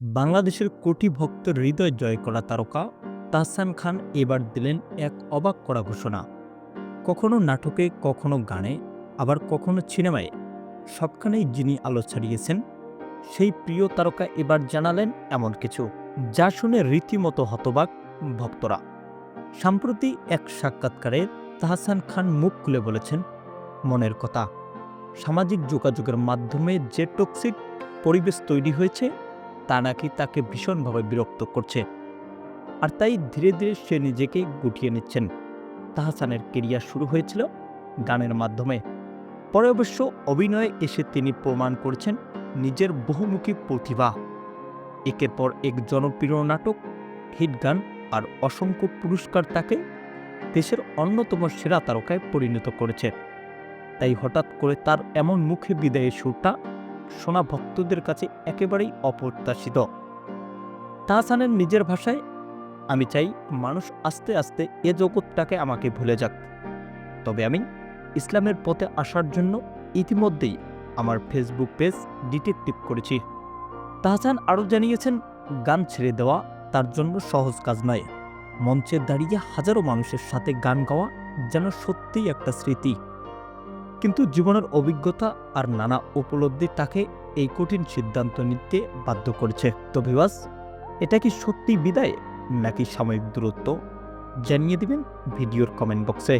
বাংলাদেশের কোটি ভক্তের হৃদয় জয় করা তারকা তাহসান খান এবার দিলেন এক অবাক করা ঘোষণা। কখনো নাটকে, কখনো গানে, আবার কখনো সিনেমায়, সবখানেই যিনি আলো ছাড়িয়েছেন, সেই প্রিয় তারকা এবার জানালেন এমন কিছু, যা শুনে রীতিমতো হতবাক ভক্তরা। সম্প্রতি এক সাক্ষাৎকারে তাহসান খান মুখ খুলে বলেছেন, মনের কথা। সামাজিক যোগাযোগের মাধ্যমে যে টক্সিক পরিবেশ তৈরি হয়েছে তা নাকি তাকে ভীষণভাবে বিরক্ত করছে। আর তাই ধীরে ধীরে সে নিজেকে গুটিয়ে নিচ্ছেন। তাহসানের কেরিয়ার শুরু হয়েছিল গানের মাধ্যমে। পরে অবশ্য অভিনয়ে এসে তিনি প্রমাণ করেছেন নিজের বহুমুখী প্রতিভা। একের পর এক জনপ্রিয় নাটক, হিট গান আর অসংখ্য পুরস্কার তাকে দেশের অন্যতম সেরা তারকায় পরিণত করেছে। তাই হঠাৎ করে তার এমন মুখে বিদায়ের সুরটা শোনা ভক্তদের কাছে একেবারেই অপ্রত্যাশিত। তাহসানের নিজের ভাষায়, আমি চাই মানুষ আস্তে আস্তে এ জগৎটাকে আমাকে ভুলে যাক। তবে আমি ইসলামের পথে আসার জন্য ইতিমধ্যেই আমার ফেসবুক পেজ ডিটেকটিভ করেছি। তাহসান আরও জানিয়েছেন, গান ছেড়ে দেওয়া তার জন্য সহজ কাজ নয়। মঞ্চে দাঁড়িয়ে হাজারো মানুষের সাথে গান গাওয়া যেন সত্যিই একটা স্মৃতি। কিন্তু জীবনের অভিজ্ঞতা আর নানা উপলব্ধি তাকে এই কঠিন সিদ্ধান্ত নিতে বাধ্য করেছে। তো ভিবাস এটা কি সত্যি বিদায় নাকি সাময়িক দূরত্ব? জানিয়ে দিবেন ভিডিওর কমেন্ট বক্সে